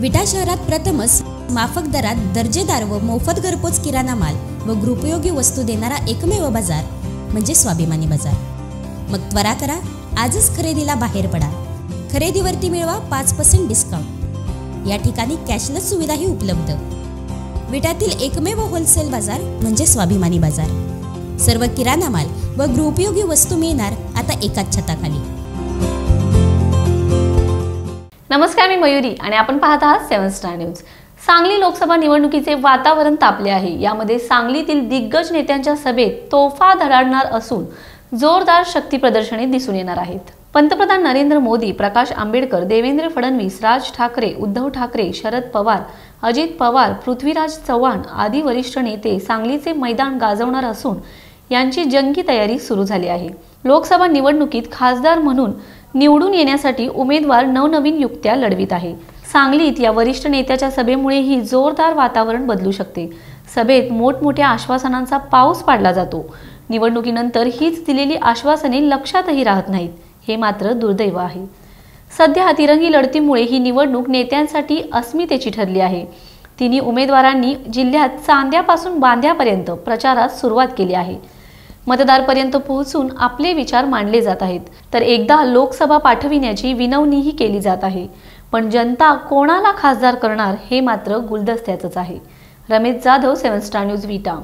विटा शहरात प्रथमच माफक दरात दर्जेदार व मोफत घरपोच किराणा माल व गृपयोगी वस्तू देणारा एकमेव बाजार म्हणजे स्वाभिमानी बाजार. मग त्वरा करा आजच खरेदीला बाहेर पडा. खरेदीवरती मिळवा पाच पर्सेंट डिस्काउंट या ठिकाणी कॅशलेस सुविधाही उपलब्ध. विटातील एकमेव होलसेल बाजार म्हणजे स्वाभिमानी बाजार. सर्व किराणा माल व गृहोपयोगी वस्तू मिळणार आता एकाच छताखाली. नमस्कार मी मयुरी आणि आपण पाहत आहात seven star news. Sangli Lok Sabha निवडणुकीचे वातावरण तापले आहे. यामध्ये सांगलीतील दिग्गज नेत्यांच्या सभेत तोफा धडाडणार असून जोरदार शक्ती प्रदर्शने दिसून येणार आहेत. पंतप्रधान नरेंद्र मोदी प्रकाश आंबेडकर देवेंद्र फडणवीस राज ठाकरे उद्धव ठाकरे शरद पवार अजित पवार पृथ्वीराज चव्हाण आदी वरिष्ठ नेते सांगलीचे मैदान गाजवणार असून यांची जंगी तयारी सुरू झाली आहे. लोकसभा निवडणुकीत खासदार म्हणून निवडून येण्यासाठी उमेदवार नवनवीन युक्त्या लढवित आहे. सांगलीत या वरिष्ठ नेत्याच्या सभेमुळेही जोरदार वातावरण बदलू शकते. सभेत मोठमोठ्या आश्वासनांचा पाऊस पाडला जातो. निवडणुकीनंतर हीच दिलेली आश्वासने लक्षातही राहत नाहीत. हे मात्र दुर्दैव आहे. सध्या तिरंगी लढतीमुळे ही निवडणूक नेत्यांसाठी अस्मितेची ठरली आहे. तिन्ही उमेदवारांनी जिल्ह्यात चांद्यापासून बांध्यापर्यंत प्रचारात सुरुवात केली आहे. मतदारपर्यंत पोहोचून आपले विचार मांडले जात आहेत. तर एकदा लोकसभा पाठविण्याची विनवणीही केली जात आहे. पण जनता कोणाला खासदार करणार हे मात्र गुलदस्त्याचंच आहे. Ramesh Jadhav seven star news Vita.